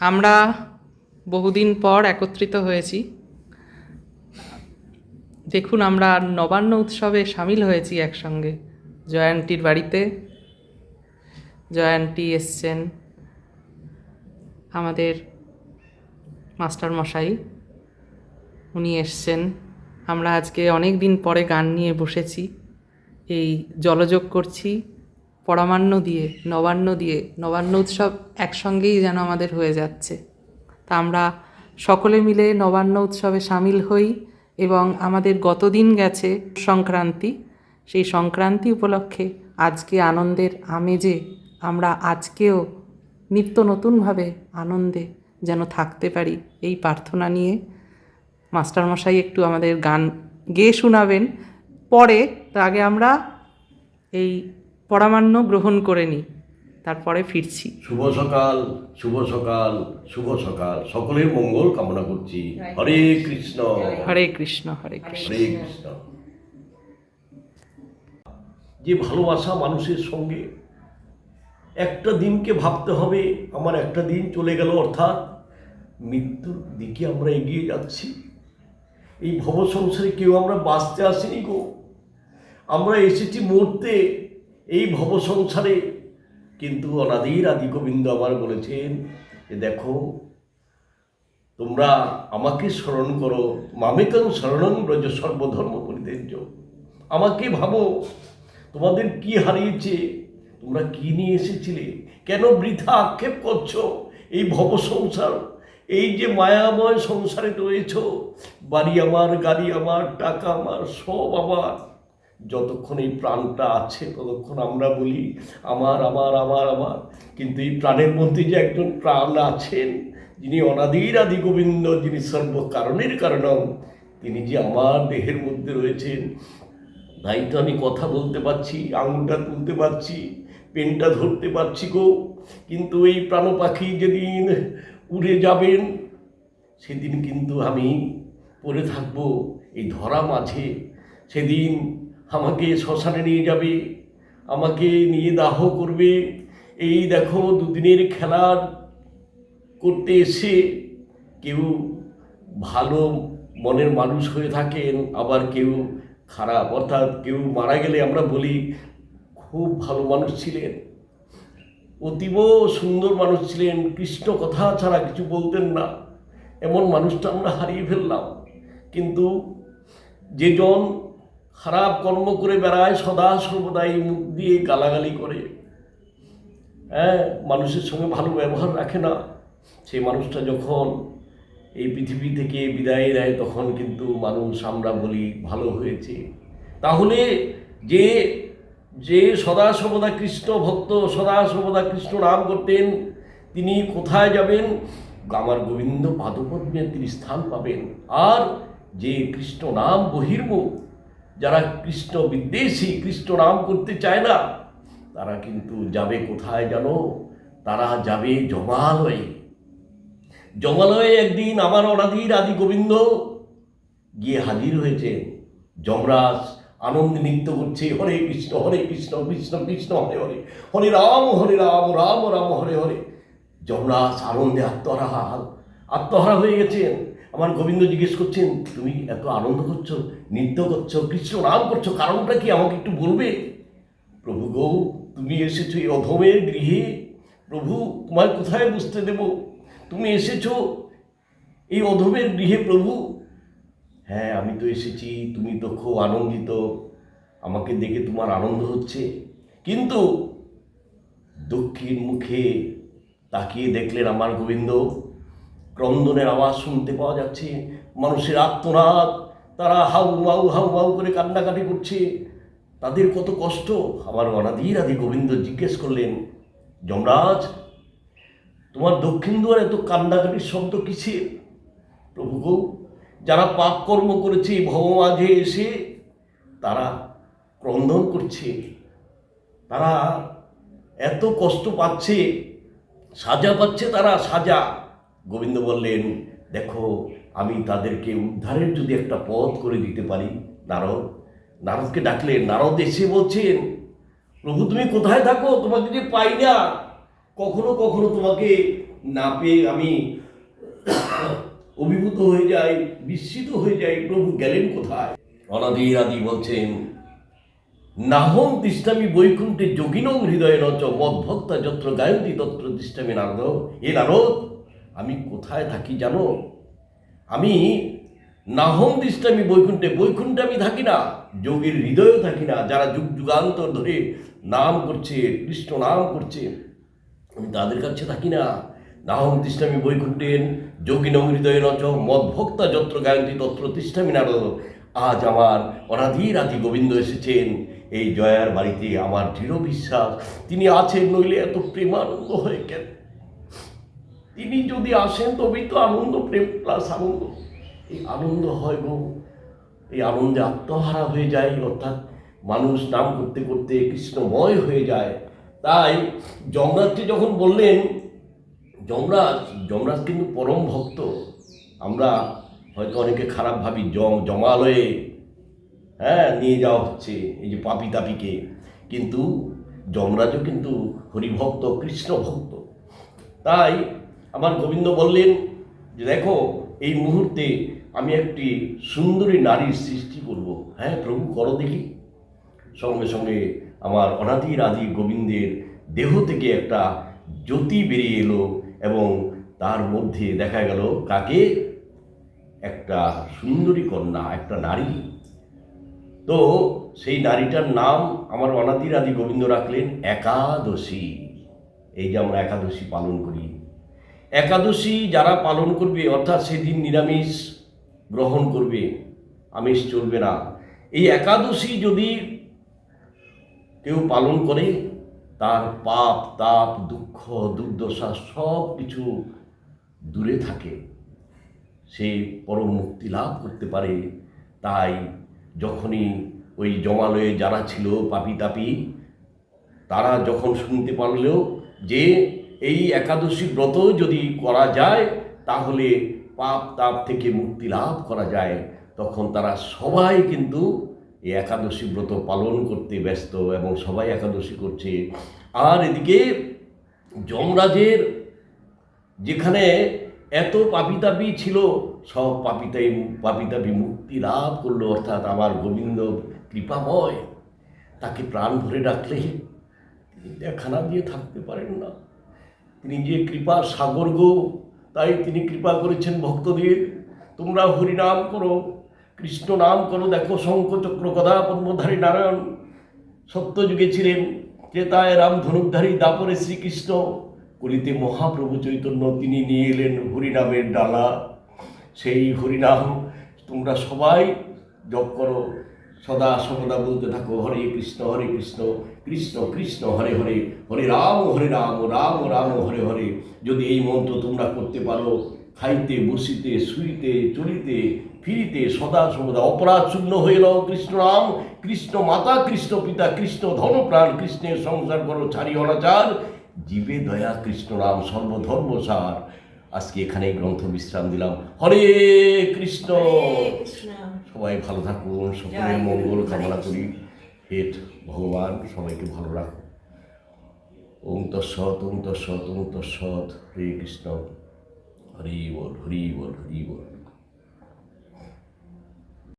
আমরা বহুদিন পর একত্রিত হয়েছি। দেখুন, আমরা নবান্ন উৎসবে সামিল হয়েছি একসঙ্গে। জয়ান্তীর বাড়িতে, জয়ান্তি এসছেন আমাদের মাস্টার মশাই উনি এসছেন। আমরা আজকে অনেক দিন পরে গান নিয়ে বসেছি, এই জলযোগ করছি। পরমান্ন দিয়ে, নবান্ন দিয়ে, নবান্ন উৎসব একসঙ্গেই যেন আমাদের হয়ে যাচ্ছে। তা আমরা সকলে মিলে নবান্ন উৎসবে সামিল হই এবং আমাদের গতদিন গেছে সংক্রান্তি। সেই সংক্রান্তি উপলক্ষে আজকে আনন্দের আমেজে আমরা আজকেও নিত্য নতুনভাবে আনন্দে যেন থাকতে পারি এই প্রার্থনা নিয়ে। মাস্টারমশাই একটু আমাদের গান গেয়ে শোনাবেন। পরে, তার আগে আমরা এই পরামান্য গ্রহণ করে নিই তারপরে ফিরছি। শুভ সকাল শুভ সকাল শুভ সকাল। সকলের মঙ্গল কামনা করছি। হরে কৃষ্ণ। হরে কৃষ্ণ হরে কৃষ্ণ। হরে কৃষ্ণ। যে ভালোবাসা মানুষের সঙ্গে একটা দিনকে ভাবতে হবে আমার একটা দিন চলে গেল অর্থাৎ মৃত্যুর দিকে আমরা এগিয়ে যাচ্ছি। এই ভব সংসারে কেউ আমরা বাঁচতে আসিনি গো। আমরা এসেছি মরতে। এই ভব সংসারে কিন্তু অনাদির আদি গোবিন্দ আবার বলেছেন যে দেখো, তোমরা আমাকে স্মরণ করো, মামেকং শরণং ব্রজ সর্বধর্ম পরিত্যাজ্য আমাকে ভাবো, তোমাদের কি হারিয়েছে? তোমরা কি নিয়ে এসেছিলে? কেন বৃথা আক্ষেপ করছ? এই ভব সংসার এই যে মায়াময় সংসারে রয়েছ, বাড়ি আমার, গাড়ি আমার, টাকা আমার, সব আমার। যতক্ষণ এই প্রাণটা আছে, ততক্ষণ আমরা বলি, আমার আমার আমার আমার। কিন্তু এই প্রাণের মধ্যে যে একজন প্রাণ আছেন, যিনি অনাদির আদি গোবিন্দ, যিনি সর্ব কারণের কারণম, তিনি যে আমার দেহের মধ্যে রয়েছেন, তাই তো আমি কথা বলতে পারছি, আঙুলটা তুলতে পারছি, পেনটা ধরতে পারছি গো। কিন্তু এই প্রাণ পাখি যেদিন উড়ে যাবেন, সেদিন কিন্তু আমি পড়ে থাকব এই ধরা মাঝে। সেদিন আমাকে শ্মশানে নিয়ে যাবে, আমাকে নিয়ে দাহ করবে। এই দেখো দুদিনের খেলার করতে এসে কেউ ভালো মনের মানুষ হয়ে থাকেন, আবার কেউ খারাপ। অর্থাৎ কেউ মারা গেলে আমরা বলি, খুব ভালো মানুষ ছিলেন, অতীব সুন্দর মানুষ ছিলেন, কৃষ্ণ কথা ছাড়া কিছু বলতেন না। এমন মানুষটা আমরা হারিয়ে ফেললাম। কিন্তু যেজন খারাপ কর্ম করে বেড়ায়, সদা সর্বদাই মুখ দিয়ে গালাগালি করে। হ্যাঁ মানুষের সঙ্গে ভালো ব্যবহার রাখে না। সেই মানুষটা যখন এই পৃথিবী থেকে বিদায় নেয়, তখন কিন্তু মানুষ, আমরা বলি, ভালো হয়েছে। তাহলে যে যে সদা সর্বদা কৃষ্ণ ভক্ত, সদা সর্বদা কৃষ্ণ নাম করতেন, তিনি কোথায় যাবেন? আমার গোবিন্দ পাদপদ্মে তিনি স্থান পাবেন। আর যে কৃষ্ণ নাম বহির্মুখ যারা কৃষ্ণ বিদ্বেষী, কৃষ্ণ নাম করতে চায় না, তারা কিন্তু যাবে কোথায় জানো? তারা যাবে জমালয়ে। জমালয়ে একদিন আমার অনাদির আদি গোবিন্দ গিয়ে হাজির হয়েছেন। যমরাজ আনন্দ নৃত্য করছে, হরে কৃষ্ণ হরে কৃষ্ণ কৃষ্ণ কৃষ্ণ, হরে হরে হরে রাম হরে রাম রাম রাম, হরে হরে। যমরাজ আনন্দে আত্মহারা আত্মহারা হয়ে গেছেন। আমার গোবিন্দ জিজ্ঞেস করছেন, তুমি এত আনন্দ করছ, নৃত্য করছ, কৃষ্ণ নাম করছ, কারণটা কি আমাকে একটু বলবে? প্রভু গৌ, তুমি এসেছ এই অধমের গৃহে। প্রভু, তোমায় কোথায় বুঝতে দেব? তুমি এসেছ এই অধমের গৃহে, প্রভু? হ্যাঁ আমি তো এসেছি, তুমি তো খুব আনন্দিত। আমাকে দেখে তোমার আনন্দ হচ্ছে। কিন্তু দক্ষিণ মুখে তাকিয়ে দেখলেন আমার গোবিন্দ। ক্রন্দনের আওয়াজ শুনতে পাওয়া যাচ্ছে। মানুষের আত্মনাদ, তারা হাউ মাউ হাউ মাউ করে কান্নাকাটি করছে। তাদের কত কষ্ট। আমার অনাদির আদি গোবিন্দ জিজ্ঞেস করলেন, যমরাজ, তোমার দক্ষিণ দুয়ার এত কান্নাকাটির শব্দ কিসের? প্রভু যারা পাপ কর্ম করেছে এই ভব মাঝে এসে তারা ক্রন্দন করছে। তারা এত কষ্ট পাচ্ছে, সাজা পাচ্ছে তারা সাজা। গোবিন্দ বললেন, দেখো, আমি তাদেরকে উদ্ধারের যদি একটা পথ করে দিতে পারি, নারদ। নারদকে ডাকলেন, নারদ এসে বলছেন, প্রভু তুমি কোথায় থাকো? তোমাকে যে পাই না। কখনো কখনো তোমাকে না পেয়ে আমি অভিভূত হয়ে যাই, বিস্মিত হয়ে যাই। প্রভু গেলেন কোথায়? অনাদি আদি বলছেন, নাহম তিষ্ঠামি বৈকুণ্ঠে যোগিনং হৃদয়ে নচ, মদ্ভক্তা যত্র গায়ন্তি তত্র তিষ্ঠামি নারদ। এ নারদ আমি কোথায় থাকি জানো? আমি নাহং তিষ্ঠামি বৈকুণ্ঠে বৈকুণ্ঠে আমি থাকি না, যোগীর হৃদয়েও থাকি না, যারা যুগ যুগান্তর ধরে নাম করছে, কৃষ্ণ নাম করছে, আমি তাদের কাছে থাকি না। নাহং তিষ্ঠামি বৈকুণ্ঠেন যোগিনং হৃদয়ে নচ মদ্ভক্তা যত্র গায়ন্তি তত্র তিষ্ঠামি নারদ। আজ আমার অনাধির আদি গোবিন্দ এসেছেন, এই জয়ার বাড়িতে আমার দৃঢ় বিশ্বাস। তিনি আছেন নইলে এত প্রেমানন্দ হয়ে কেন? তিনি যদি আসেন, তবেই তো আনন্দ, প্রেম প্লাস আনন্দ। এই আনন্দ হয় গো। এই আনন্দে আত্মহারা হয়ে যায়, অর্থাৎ মানুষ নাম করতে করতে কৃষ্ণময় হয়ে যায়। তাই যমরাজকে যখন বললেন, যমরাজ যমরাজ কিন্তু পরম ভক্ত। আমরা হয়তো অনেকে খারাপ ভাবি জম জমালয়ে হ্যাঁ নিয়ে যাওয়া হচ্ছে এই যে পাপি তাপিকে। কিন্তু যমরাজও কিন্তু হরিভক্ত কৃষ্ণ ভক্ত তাই আমার গোবিন্দ বললেন যে, দেখো, এই মুহূর্তে আমি একটি সুন্দরী নারীর সৃষ্টি করব। হ্যাঁ প্রভু, করো দেখি। সঙ্গে সঙ্গে আমার অনাদির আদি গোবিন্দের দেহ থেকে একটা জ্যোতি বেরিয়ে এলো এবং তার মধ্যে দেখা গেল কাকে? একটা সুন্দরী কন্যা, একটা নারী। তো সেই নারীটার নাম আমার অনাদির আদি গোবিন্দ রাখলেন একাদশী। এই যে আমরা একাদশী পালন করি একাদশী যারা পালন করবে, অর্থাৎ সেদিন নিরামিষ গ্রহণ করবে, আমিষ চলবে না। এই একাদশী যদি কেউ পালন করে, তার পাপ, তাপ, দুঃখ, দুর্দশা সব কিছু দূরে থাকে। সে পরম মুক্তি লাভ করতে পারে। তাই যখনই ওই জমালয়ে যারা ছিল পাপি তাপি তারা যখন শুনতে পারলেও যে এই একাদশী ব্রত যদি করা যায়, তাহলে পাপ তাপ থেকে মুক্তি লাভ করা যায়। তখন তারা সবাই কিন্তু এই একাদশী ব্রত পালন করতে ব্যস্ত এবং সবাই একাদশী করছে। আর এদিকে যমরাজের যেখানে এত পাপিতাপি ছিল, সব পাপিতাই, পাপিতাপি মুক্তি লাভ করল, অর্থাৎ আমার গোবিন্দ কৃপাময়। তাকে প্রাণ ভরে ডাকলে তিনি দেখা না দিয়ে থাকতে পারেন না। তিনি যে কৃপার সাগর গো, তাই তিনি কৃপা করেছেন ভক্তদের। তোমরা হরিনাম করো, কৃষ্ণ নাম করো, দেখো শঙ্খ চক্র গদা পদ্মধারী নারায়ণ। সত্যযুগে ছিলেন ক্রেতায় রাম ধনুকধারী দাপরে শ্রীকৃষ্ণ। কলিতে মহাপ্রভু চৈতন্য, তিনি নিয়ে এলেন হরিনামের ডালা। সেই হরিনাম তোমরা সবাই জপ করো। সদা সর্বদা বলতে থাকো, হরে কৃষ্ণ হরে কৃষ্ণ কৃষ্ণ কৃষ্ণ, হরে হরে হরে রাম হরে রাম রাম রাম, হরে হরে। যদি এই মন্ত্র তোমরা করতে পারো, খাইতে, বসিতে, শুইতে, চলিতে, ফিরিতে, সদা সর্বদা অপরাধ শূন্য হয়ে রও কৃষ্ণ রাম, কৃষ্ণ মাতা, কৃষ্ণ পিতা, কৃষ্ণ ধন, প্রাণ, কৃষ্ণের সংসার করো ছাড়ি অনাচার জীবে দয়া, কৃষ্ণ রাম, সর্বধর্ম সার। আজকে এখানেই গ্রন্থ বিশ্রাম দিলাম। হরে কৃষ্ণ। সবাই ভালো থাকুন সকলের মঙ্গল কামনা করি। হেট ভগবান সবাইকে ভালো রাখুন। ওম তৎসৎ ওম তৎসৎ ওম তৎসৎ। হরে কৃষ্ণ। হরি বল হরি বল হরি বল।